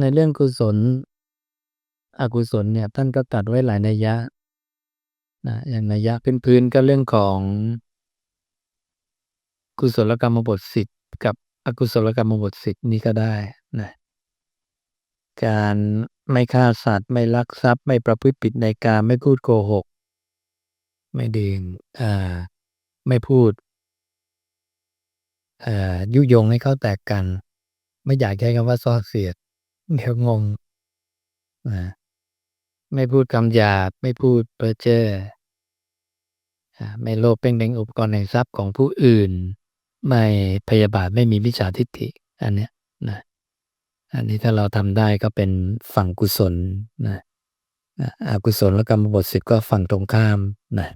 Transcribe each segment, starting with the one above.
ในเรื่องกุศล อกุศลเนี่ยท่านก็ตรัสไว้หลายนัยยะนะอย่างนัยยะพื้นๆก็เรื่องของกุศลกรรมบท10กับอกุศลกรรมบท10นี้ก็ได้นะการไม่ฆ่าสัตว์ไม่ลักทรัพย์ ไม่ประพฤติผิดในกามไม่พูดโกหก ไม่ดื่มอ่าไม่พูดอ่อยุยงให้เขาแตกกัน ไม่อยากใช้คำว่าส่อเสียด เดี๋ยวงงนะไม่พูดคำหยาบ ไม่พูดเพ้อเจ้อ อา ไม่โลภเพ่งเล็งอุปกรณ์แห่งทรัพย์ของผู้อื่น ไม่พยาบาท ไม่มีมิจฉาทิฏฐิ อันเนี้ยนะ อันนี้ถ้าเราทำได้ก็เป็นฝั่งกุศลนะนะอกุศลกรรมบท 10 ก็ฝั่งตรงข้ามนะ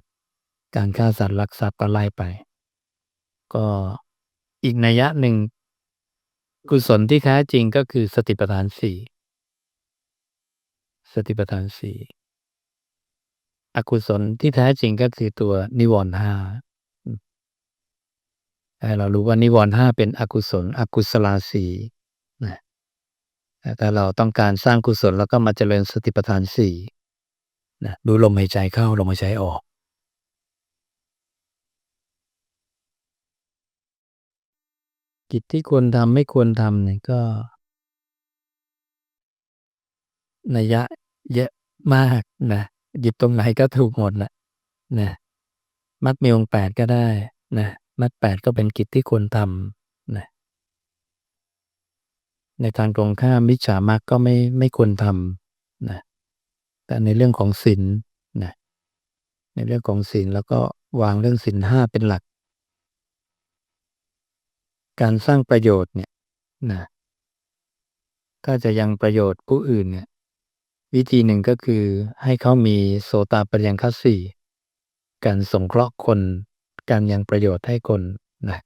การฆ่าสัตว์ ลักทรัพย์ ก็ไล่ไป ก็อีกนัยยะหนึ่ง กุศลที่แท้จริงก็คือสติปัฏฐาน4สติปัฏฐาน4อกุศลที่แท้จริงก็คือตัวนิวรณ์5อืมให้เรารู้ว่านิวรณ์5เป็นอกุศล อกุศลาสีนะแต่ถ้าเราต้องการสร้างกุศลเราก็มาเจริญสติปัฏฐาน4นะดูลมหายใจเข้าลมหายใจออก กิจที่ควรทำไม่ควรทำเนี่ยก็นัยยะเยอะมากนะหยิบตรงไหนก็ถูกหมดแหละนะมรรคมีองค์8ก็ได้นะมรรค8ก็เป็นกิจที่ควรทำนะในทางตรงข้ามมิจฉามรรคก็ไม่ไม่ควรทำนะแต่ในเรื่องของศีลนะในเรื่องของศีลแล้วก็วางเรื่องศีล5เป็นหลัก การสร้างประโยชน์เนี่ยนะถ้าจะยังประโยชน์ผู้อื่นเนี่ย วิธีหนึ่งก็คือให้เขามีโสตาปัญญังคสีการสงเคราะห์คน การยังประโยชน์ให้คนนะ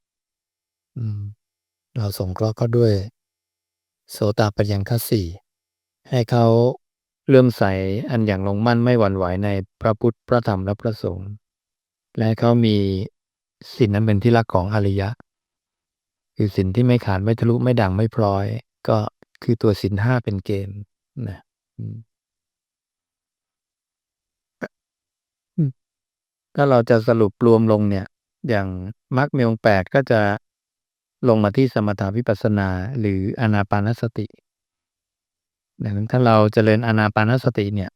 เราสงเคราะห์เขาด้วย โสตาปัญญังคสีให้เขาเลื่อมใสอันอย่างลงมั่นไม่หวั่นไหวในพระพุทธพระธรรมและพระสงฆ์และให้เขามีศีลนั้นเป็นที่รักของอริยะ คือศีลที่ไม่ขาดไม่ทะลุไม่ด่างไม่พร้อย ก็คือตัวศีล5เป็นเกณฑ์นะถ้าเราจะสรุปรวมลงเนี่ย อย่างมรรคมีองค์8ก็จะลงมาที่สมถะวิปัสสนา หรืออนาปานสติดังนั้นถ้าเราเจริญอนาปานสติเนี่ย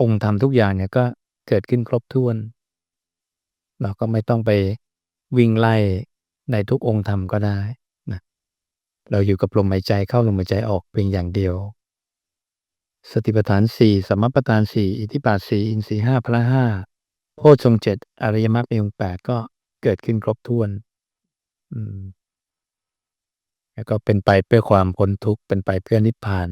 องค์ธรรมทุกอย่างเนี่ยก็เกิดขึ้นครบถ้วน เราก็ไม่ต้องไปวิ่งไล่ ในทุกองค์ธรรมก็ได้นะเราอยู่กับลมหายใจเข้าลมหายใจออกเพียงอย่างเดียว สติปัฏฐาน4สัมมปัฏฐาน4อิทธิบาท4อินทรีย์5พละ5โพชฌงค์7อริยมรรคมีองค์8ก็เกิดขึ้นครบถ้วน อืมแล้วก็เป็นไปเพื่อความพ้นทุกข์เป็นไปเพื่อนิพพาน